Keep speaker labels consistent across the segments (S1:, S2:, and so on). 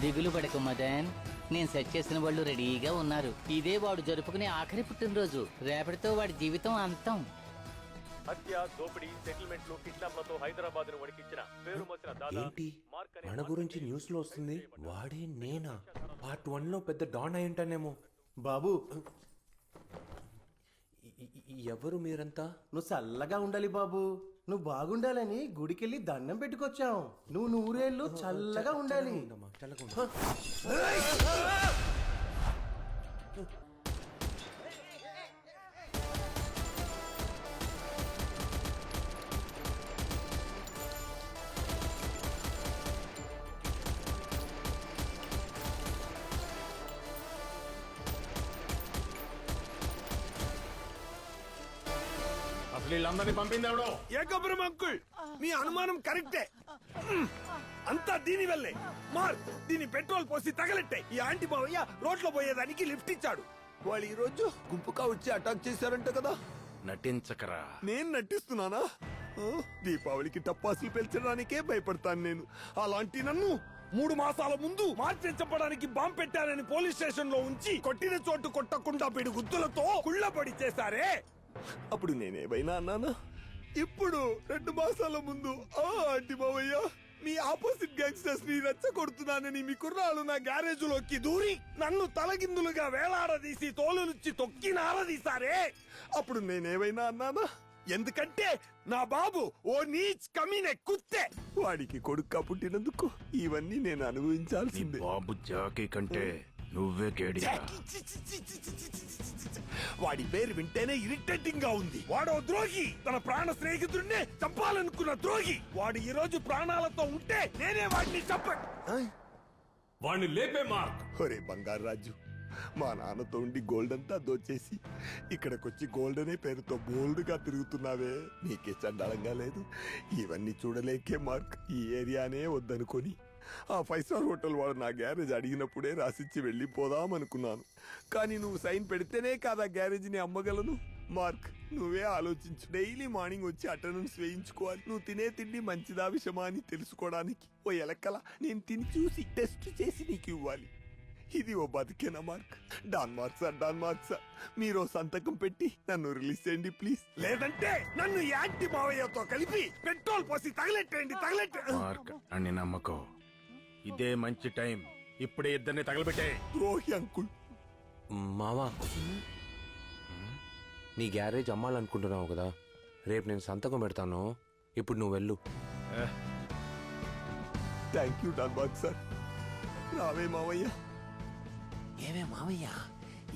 S1: దిగులు పడకు మదన్. నేను సెట్ చేసిన వాళ్ళు రెడీగా ఉన్నారు. ఇదే వాడు జరుపుకునే ఆఖరి పుట్టినరోజు. రేపటితో వాడి జీవితం అంతం.
S2: హత్య దోపిడీ సెటిల్మెంట్లు కిడ్నాప్లతో హైదరాబాద్ను వణికించిన పేరు మోసిన దాదా
S3: ఏంటి?
S2: మార్క్ అనే
S3: మన గురించి న్యూస్లో వస్తుంది? వాడే నేనా? పార్ట్ వన్లో పెద్ద డాన్ అయి ఉంటానేమో.
S4: బాబు
S3: ఈ- ఎవరు మీరంతా?
S4: నువ్వు చల్లగా ఉండాలి బాబు. నువ్వు బాగుండాలని గుడికెళ్ళి దండం పెట్టుకొచ్చాం నువ్వు నూరేళ్ళు చల్లగా ఉండాలి.
S3: ఉండమ్మా, చల్లగా ఉండు.
S5: వీళ్ళందరినీ పంపింది ఎవడో?
S6: ఏకపురం అంకుల్ మీ అనుమానం కరెక్టే. అంతా దీని వల్లే. మార్ దీని పెట్రోల్ పోసి తగలెట్టే. ఈ ఆంటీ మావయ్య రోడ్లో పోయేదానికి లిఫ్ట్ ఇచ్చాడు. వాళ్ళు ఈ రోజు గుంపుగా వచ్చి అటాక్ చేశారంట కదా.
S5: నటించకరా.
S6: నేను నటిస్తున్నానా? ఆ, దీపావళికి టప్పాసులు పెంచడానికే భయపడతాను నేను. అలాంటి నన్ను మూడు మాసాల ముందు మార్చి చంపడానికి బాంబు పెట్టారని పోలీస్ స్టేషన్లో ఉంచి కొట్టిన చోటు కొట్టకుండా పిడి గుద్దులతో కుళ్ళబడి చేశారే. అప్పుడు నేనేమైనా అన్నానా? ఇప్పుడు రెండు మాసాల ముందు ఆ ఆంటీ మావయ్య మీ ఆపోజిట్ గ్యాంగ్స్టర్స్ని రెచ్చగొడుతున్నానని మీ కుర్రాళ్ళు నా గ్యారేజ్లోకి దూరి నన్ను తలగిందులుగా వేలాడదీసి తోలు తొక్కి నారదీశారే? అప్పుడు నేనేమైనా అన్నానా? ఎందుకంటే నా బాబు ఓ నీచ్ కమీనే కుత్తే. వాడికి కొడుక్క పుట్టినందుకు ఇవన్నీ నేను అనుభవించాల్సిందే.
S5: బాబు జాకీ కంటే నువ్వే
S6: కేడి వాడి పేరు వింటేనే ఇరిటేటింగ్గా ఉంది వాడో ద్రోహి తన ప్రాణ స్నేహితుడినే చంపాలనుకున్న ద్రోహి వాడు ఈ రోజు ప్రాణాలతో ఉంటే నేనే వాడిని చంపట్
S5: వాడిని లేపే మార్క్
S6: ఒరే బంగారు రాజు మా నాన్నతో ఉండి గోల్డ్ అంతా దోచేసి ఇక్కడికొచ్చి గోల్డ్ అనే పేరుతో బోల్డ్గా తిరుగుతున్నావే నీకే చండాలంగా లేదు ఇవన్నీ చూడలేకే మార్క్ ఈ ఏరియానే వద్దనుకొని ఆ ఫైవ్ స్టార్ హోటల్ వాడు నా గ్యారేజ్ అడిగినప్పుడే రాసిచ్చి వెళ్ళిపోదాం అనుకున్నాను కానీ నువ్వు సైన్ పెడితేనే కాదా గ్యారేజ్ని అమ్మగలను? మార్క్ నువ్వే ఆలోచించు. డైలీ మార్నింగ్ వచ్చి అటెండెన్స్ వేయించుకోవాలి. నువ్వు తినే తిండి మంచిదా విషమా అని తెలుసుకోవడానికి. ఓ ఎలక్కల నేను తిని చూసి టెస్ట్ చేసి నీకు ఇవ్వాలి. ఇది ఓ బతికేనా Mark? Don Mark sir Don Mark sir. మీరు ఓ సంతకం పెట్టి నన్ను రిలీజ్ చేయండి ప్లీజ్. లేదంటే నన్ను యాంటీ మావయ్యతో కలిపి పెట్రోల్ పోసి తగలెట్టండి తగలెట్ట
S5: మార్క్ అని నమ్మకం. ఇదే మంచి టైం. ఇప్పుడే ఇద్దరిని తగలబెట్టే.
S6: ద్రోహి అంకుల్.
S3: మావా నీ గ్యారేజ్ అమ్మాలనుకుంటున్నావు కదా. రేపు నేను సంతకం పెడతాను. ఇప్పుడు నువ్వు వెళ్ళు.
S6: Thank you Don Mark sir రావే మావయ్య.
S7: ఏమే మావయ్య?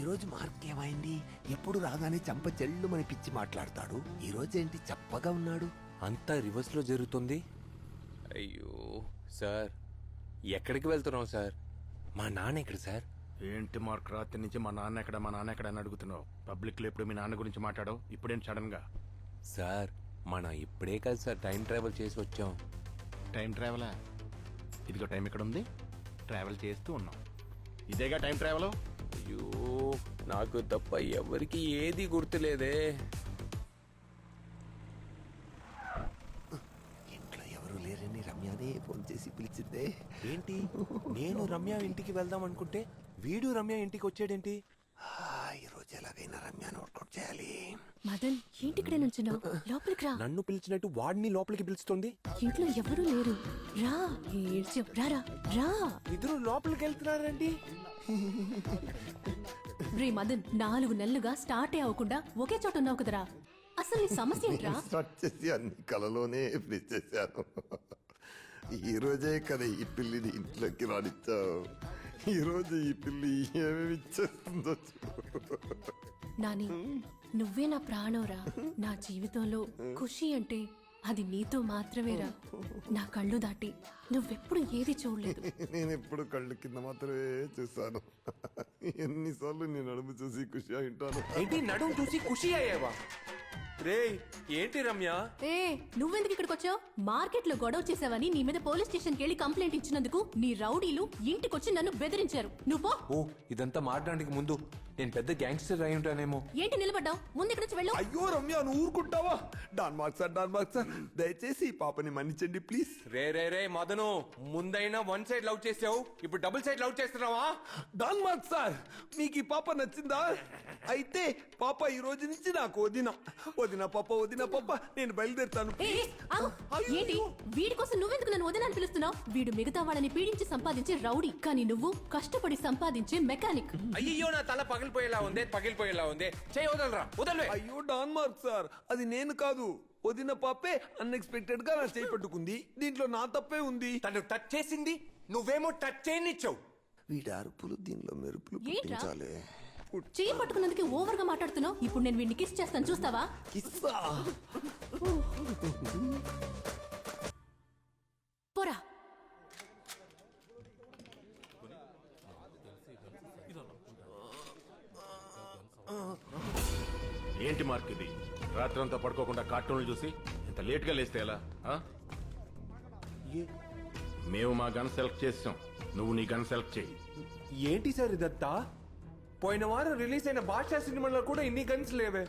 S7: ఈ రోజు మార్క్ ఏమైంది? ఎప్పుడు రాగానే చంప చెల్లు మన పిచ్చి మాట్లాడతాడు. ఈ రోజు ఏంటి చప్పగా ఉన్నాడు?
S3: అంతా రివర్స్లో జరుగుతుంది. అయ్యో సార్. ఎక్కడికి వెళ్తున్నావు సార్? మా నాన్న ఎక్కడ సార్?
S5: ఏంటి మార్క్? రాత్రి నుంచి మా నాన్న ఎక్కడ మా నాన్న ఎక్కడ అని అడుగుతున్నావు. పబ్లిక్లో ఎప్పుడు మీ నాన్న గురించి మాట్లాడావు? ఇప్పుడేం సడన్గా?
S3: సార్ మనం ఇప్పుడే కదా సార్ టైం ట్రావెల్ చేసి వచ్చాం.
S5: టైం ట్రావెలా? ఇదిగో టైం ఇక్కడ ఉంది. ట్రావెల్ చేస్తూ ఉన్నాం. ఇదేగా టైం ట్రావెల్?
S3: అయ్యో నాకు తప్ప ఎవరికి ఏది గుర్తులేదే
S7: ఇంట్లో ఎవరు రమ్యనే ఫోన్ చేసి పిలిచిందే.
S3: ఏంటి? నేను రమ్య ఇంటికి వెళ్దాం అనుకుంటే వీడు రమ్య ఇంటికి వచ్చాడేంటి?
S7: ఆ, ఈ రోజు ఎలాగైనా రమ్యను వర్కౌట్ చేయాలి.
S8: మదన్ ఏంటి ఇక్కడ నుంచున్నావు? లోపలికి రా.
S3: నన్ను పిలిచినట్టు వాడిని లోపలికి పిలుస్తుంది?
S8: ఇంట్లో ఎవరూ లేరు. రా ఏడ్చావు. రా రా రా.
S3: ఇద్దరు లోపలికి వెళ్తున్నారండి.
S8: రే మదన్ నాలుగు నెలలుగా స్టార్ట్ అవ్వకుండా ఒకే చోట ఉన్నావు కదరా. అసలు నీ సమస్య ఏంట్రా?
S6: స్టార్ట్ చేసి అన్ని కలలోనే ఫినిష్ చేశాను. ఈ రోజే కదా ఈ పిల్లిని ఇంట్లోకి రానిచ్చావు. ఈ రోజు ఈ పిల్లి ఏమేమి ఇచ్చేస్తుందో.
S8: నాని నువ్వే నా ప్రాణంరా. నా జీవితంలో ఖుషి అంటే అది నీతో మాత్రమేరా. నా కళ్ళు దాటి నువ్వెప్పుడు ఏది చూడలేదు.
S6: నేను ఎప్పుడు కళ్ళు కింద మాత్రమే చూశాను. ఎన్నిసార్లు నేను నడుము చూసి ఖుషి ఉంటాను.
S3: ఏంటి నడుము చూసి ఖుషి అయ్యావా? రే ఏంటి రమ్య?
S8: ఏ నువ్వెందుకు ఇక్కడికి వచ్చావు? మార్కెట్లో గొడవ చేసావని నీ మీద పోలీస్ స్టేషన్కి వెళ్ళి కంప్లైంట్ ఇచ్చినందుకు నీ రౌడీలు ఇంటికొచ్చి నన్ను బెదిరించారు. నువ్వు.
S3: ఓ ఇదంతా మారడానికి ముందు నేను పెద్ద గ్యాంగ్స్టర్ అయి ఉంటానేమో.
S8: ఏంటి నిలబడ్డావు? ముందు ఇక్కడి నుంచి వెళ్ళు.
S6: అయ్యో రమ్య నువ్వు ఊరుకుంటావా? Don Mark sir Don Mark sir దయచేసి ఈ పాపని మన్నించండి ప్లీజ్.
S3: రే రే రే మదను ముందైనా వన్ సైడ్ లవ్ చేసావు ఇప్పుడు డబుల్ సైడ్ లవ్ చేస్తున్నావా?
S6: డాన్ మార్క్ సార్ మీకు ఈ పాప నచ్చిందా? అయితే పాప ఈ రోజు నుంచి నాకు వదిన. వదిన పాప వదిన పాప నేను బయలుదేరుతాను.
S8: ఏంటి? వీడి కోసం నువ్వెందుకు నన్ను వదినని పిలుస్తున్నావు? వీడు మిగతా వాళ్ళని పీడించి సంపాదించే రౌడీ కానీ నువ్వు కష్టపడి సంపాదించే మెకానిక్.
S3: అయ్యో నా తల పగిలిపోయేలా ఉంది పగిలిపోయేలా ఉంది. చేయి వదలరా వదలవే.
S6: అయ్యో డాన్ మార్క్ సార్ అది నేను కాదు. వదిన పాపే అన్ఎక్స్పెక్టెడ్గా నా చేయి పట్టుకుంది. దీంట్లో నా తప్పే ఉంది.
S3: తను టచ్ చేసింది నువ్వేమో టచ్ చేయనిచ్చావు.
S6: వీడి అరుపులు దీనిలో మెరుపులు
S8: ఏంట్రా?
S6: పుట్టించాలి.
S8: చేయి పట్టుకున్నందుకే ఓవర్గా మాట్లాడుతున్నావు? ఇప్పుడు నేను వీడిని కిస్ చేస్తాను చూస్తావా? పోరా.
S5: ఏంటి మార్క్ ఇది? రాత్రంతా పడుకోకుండా కార్టూన్లు చూసి ఇంత లేట్గా లేస్తే ఎలా? ఆ? మేము మా గన్ సెలెక్ట్ చేసాం. నువ్వు నీ గన్ సెలెక్ట్ చేయి.
S3: ఏంటి సార్ ఇదంతా? పోయిన వారం రిలీజ్ అయిన భాషా సినిమాలో కూడా ఇన్ని గన్స్ లేవే.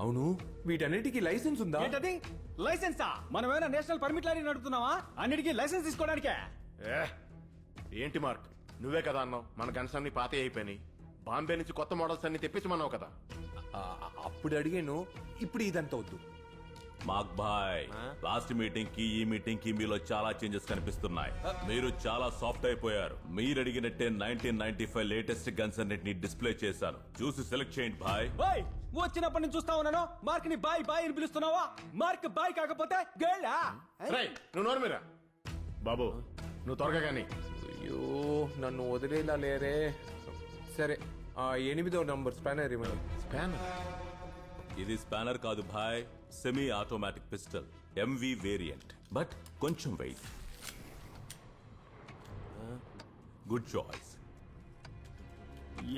S3: అవును. వీటన్నిటికీ లైసెన్స్ ఉందా?
S9: ఏంటది? లైసెన్సా మనమేమైనా నేషనల్ పర్మిట్ లారీ నడుపుతున్నావా? అన్నిటికీ లైసెన్స్ తీసుకోవడానికే?
S5: ఏ, ఏంటి మార్క్? నువ్వే కదా అన్నావు. మన గన్స్ అన్ని పాత అయిపోయినాయి. బాంబే నుంచి కొత్త మోడల్స్ అన్ని తెప్పించమన్నావు కదా.
S3: ఆ, అప్పుడు అడిగాను ఇప్పుడు ఇదంతా వద్దు.
S10: మాక్ భాయ్ లాస్ట్ మీటింగ్కి ఈ మీటింగ్కి మీలో చాలా చేంజెస్ కనిపిస్తున్నాయి. మీరు చాలా సాఫ్ట్ అయిపోయారు. మీరు అడిగినట్టే nineteen ninety five latest guns అన్నిటిని డిస్ప్లే చేశాను. చూసి సెలెక్ట్ చేయండి భాయ్
S9: ఓయ్ వచ్చినప్పటి నుంచి చూస్తా ఉన్నాను. మార్క్ని బాయ్ బాయ్ అని పిలుస్తున్నావా? మార్క్ బాయ్ కాకపోతే గర్లా
S5: నువ్వు నోరు మీరా? బాబు నువ్వు త్వరగా కానీ.
S3: అయ్యో నన్ను వదిలేలా లేరే. సరే ఆ ఎనిమిదో నంబర్ స్పానర్ ఇవ్వండి.
S5: స్పానర్?
S10: ఇది స్పానర్ కాదు భాయ్ semi automatic pistol MV variant but కొంచెం వెయిట్ గుడ్ చాయిస్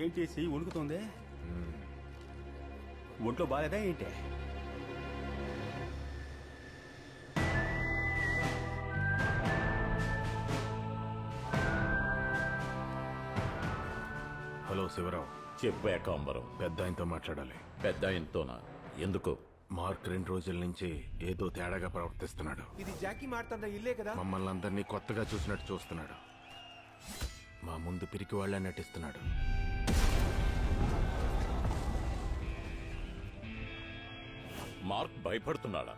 S9: ఏం చేసి వణుకుతుంది ఒంట్లో బాగాలేదా ఏంటి?
S5: హలో శివరావు
S10: చెప్పే కాంబరం.
S5: పెద్ద ఆయనతో మాట్లాడాలి.
S10: పెద్ద ఆయనతోనా ఎందుకు?
S5: మార్క్ రెండు రోజుల నుంచి ఏదో తేడాగా ప్రవర్తిస్తున్నాడు.
S3: ఇది జాకీ మారుతున్న ఇల్లే కదా?
S5: మమ్మల్ని అందరినీ కొత్తగా చూసినట్టు చూస్తున్నాడు. మా ముందు పిరికి వాళ్ళ నటిస్తున్నాడు.
S10: మార్క్ భయపడుతున్నాడా?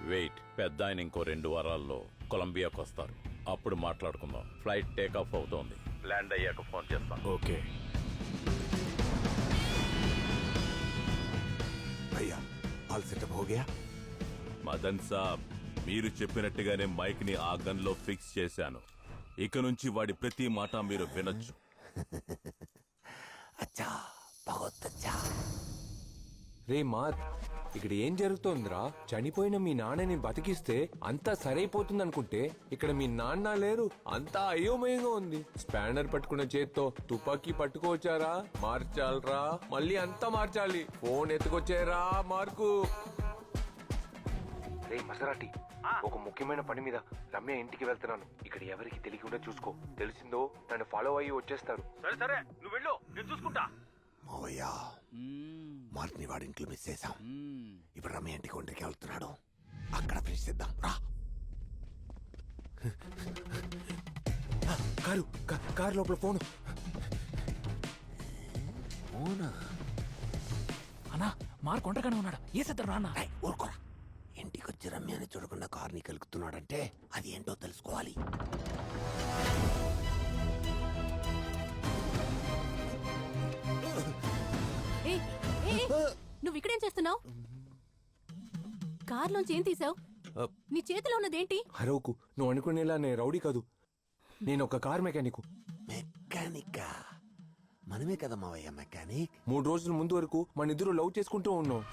S10: వెయిట్ పెద్ద ఆయన ఇంకో రెండు వారాల్లో కొలంబియాకు వస్తారు. అప్పుడు మాట్లాడుకుందాం. ఫ్లైట్ టేక్ ఆఫ్ అవుతోంది. ల్యాండ్ అయ్యాక ఫోన్ చేస్తాను.
S5: ఓకే.
S6: గయా
S10: మదన్ సాబ్ మీరు చెప్పినట్టుగానే మైక్ని ఆ గన్లో ఫిక్స్ చేశాను. ఇక నుంచి వాడి ప్రతి మాట మీరు వినొచ్చు.
S6: అచ్చా బహుత్ అచ్చా
S3: రే మార్ ఇక్కడ ఏం జరుగుతోందిరా? చనిపోయిన మీ నాన్నని బతికిస్తే అంతా సరైపోతుంది అనుకుంటే ఇక్కడ మీ నాన్న లేరు అంతా అయోమయంగా ఉంది. స్పానర్ పట్టుకున్న చేత్తో తుపాకీ పట్టుకోవచ్చారా? మార్చాలరా? మళ్ళీ అంతా మార్చాలి. ఫోన్ ఎత్తుకొచ్చారా మార్కు? రే మసరాటి. ఒక ముఖ్యమైన పని మీద రమ్య ఇంటికి వెళ్తున్నాను. ఇక్కడ ఎవరికి తెలియకుండా చూసుకో. తెలిసిందో నన్ను ఫాలో అయ్యి వచ్చేస్తారు
S9: సరే సరే నువ్వు వెళ్ళు. నేను చూసుకుంటా.
S6: మావయ్య మార్క్ని వాడి ఇంట్లో మిస్ చేశాం. ఇప్పుడు రమ్య ఇంటికి ఒంటరికి వెళ్తున్నాడు. అక్కడ ఫినిష్ చేద్దాం. రా.
S3: కారు కా- కారు లోపల ఫోన్.
S9: అన్నా మార్క్ ఒంటరిగానే ఉన్నాడు. ఏ
S6: ఏయ్, ఊరుకోరా ఇంటికి వచ్చి రమ్యని చూడకుండా కార్ని కలుగుతున్నాడంటే అది ఏంటో తెలుసుకోవాలి
S8: నువ్వు ఇక్కడేం చేస్తున్నావు? కార్లోంచి ఏం తీసావు? నీ చేతిలో ఉన్నదేంటి
S3: హరోకు నువ్వు అనుకునేలా నేను రౌడీ కాదు. నేను ఒక కార్ మెకానిక్.
S6: మెకానిక్? మనమే కదా మావయ్య మెకానిక్.
S3: మూడు రోజుల ముందు వరకు మన ఇద్దరు లవ్ చేసుకుంటూ ఉన్నాం.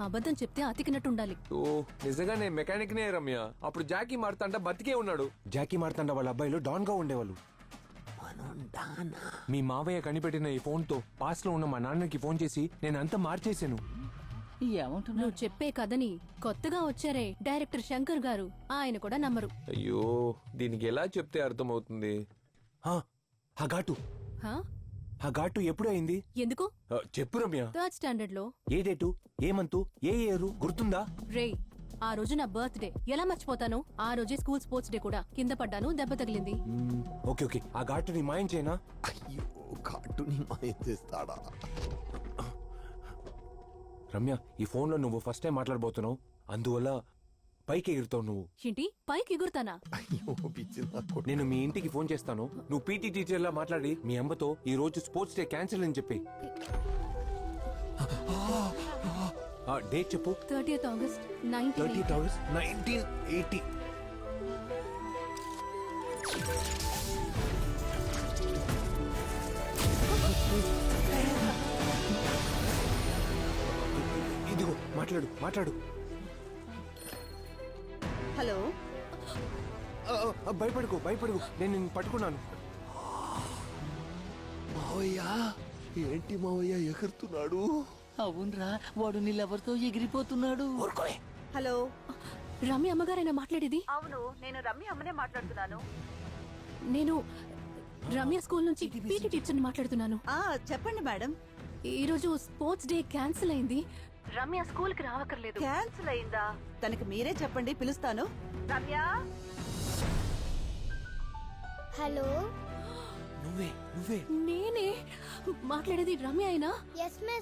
S8: అబద్ధం చెప్తే అతికినట్టు ఉండాలి
S3: ఓ నిజంగా నేను మెకానిక్ నే రమ్య. అప్పుడు జాకీ మారుతాంట బతికే ఉన్నాడు. జాకీ మారుతాంట వాళ్ళ అబ్బాయిలు డాన్గా ఉండేవాళ్ళు.
S6: మనం డానా?
S3: మీ మావయ్య కనిపెట్టిన ఈ ఫోన్తో పాస్లో ఉన్న మా నాన్నకి ఫోన్ చేసి నేను అంతా మార్చేశాను.
S8: నువ్వు చెప్పే కథని కొత్తగా వచ్చారే డైరెక్టర్ శంకర్ గారు. ఆయన కూడా నమ్మరు.
S3: అయ్యో దీనికి ఎలా చెప్తే అర్థమవుతుంది? హా, ఆ ఘాటు.
S8: హా?
S3: ఆ ఘాటు ఎప్పుడు అయింది?
S8: ఎందుకు?
S3: ఆ, చెప్పు రమ్య.
S8: థర్డ్ స్టాండర్డ్లో.
S3: ఏ డేటు? ఏ మంతు? ఏ ఇయర్? గుర్తుందా?
S8: రే ఆ రోజు నా బర్త్డే. ఎలా మర్చిపోతాను? ఆ రోజే స్కూల్ స్పోర్ట్స్ డే కూడా. కింద పడ్డాను దెబ్బ తగిలింది.
S3: Hmm, okay okay. ఆ ఘాటుని మాయం చేయనా?
S7: అయ్యో కాటుని మాయం చేస్తాడా?
S3: రమ్య ఈ ఫోన్లో నువ్వు ఫస్ట్ టైం మాట్లాడబోతున్నావు. అందువల్ల పైకి ఎగురుతావు నువ్వు.
S8: ఏంటి? పైకి ఎగురుతానా?
S7: అయ్యో పిచ్చి నా కొడుకు.
S3: నేను మీ ఇంటికి ఫోన్ చేస్తాను. నువ్వు పీటీ టీచర్ లా మాట్లాడి మీ అమ్మతో ఈ రోజు స్పోర్ట్స్ డే క్యాన్సిల్ అని చెప్పి. ఆ, డేట్ చెప్పు.
S8: Thirtieth August nineteen
S3: thirty thousand nineteen eighty. ఇదిగో మాట్లాడు మాట్లాడు.
S11: హలో.
S3: భయపడకు భయపడకు. నేను నిన్ను పట్టుకున్నాను.
S7: మావయ్య ఏంటి మావయ్య ఎగురుతున్నాడు?
S1: అవునరా వాడు నీళ్ళెవరితో ఎగిరిపోతున్నాడు.
S11: హలో.
S8: రమ్య అమ్మగారైనా మాట్లాడేది?
S11: అవును నేను రమ్య అమ్మనే మాట్లాడుతున్నాను.
S8: నేను రమ్య స్కూల్ నుంచి పీటీ టీచర్ని మాట్లాడుతున్నాను.
S11: ఆ చెప్పండి మేడం.
S8: ఈ రోజు స్పోర్ట్స్ డే క్యాన్సిల్ అయింది. రమ్య స్కూల్కి రావక్కర్లేదు.
S11: క్యాన్సిల్ అయిందా? తనకి మీరే చెప్పండి పిలుస్తాను. రమ్య?
S12: హలో?
S3: నువ్వే నువ్వే.
S8: నేనే? మాట్లాడేది రమ్య అయినా?
S12: Yes miss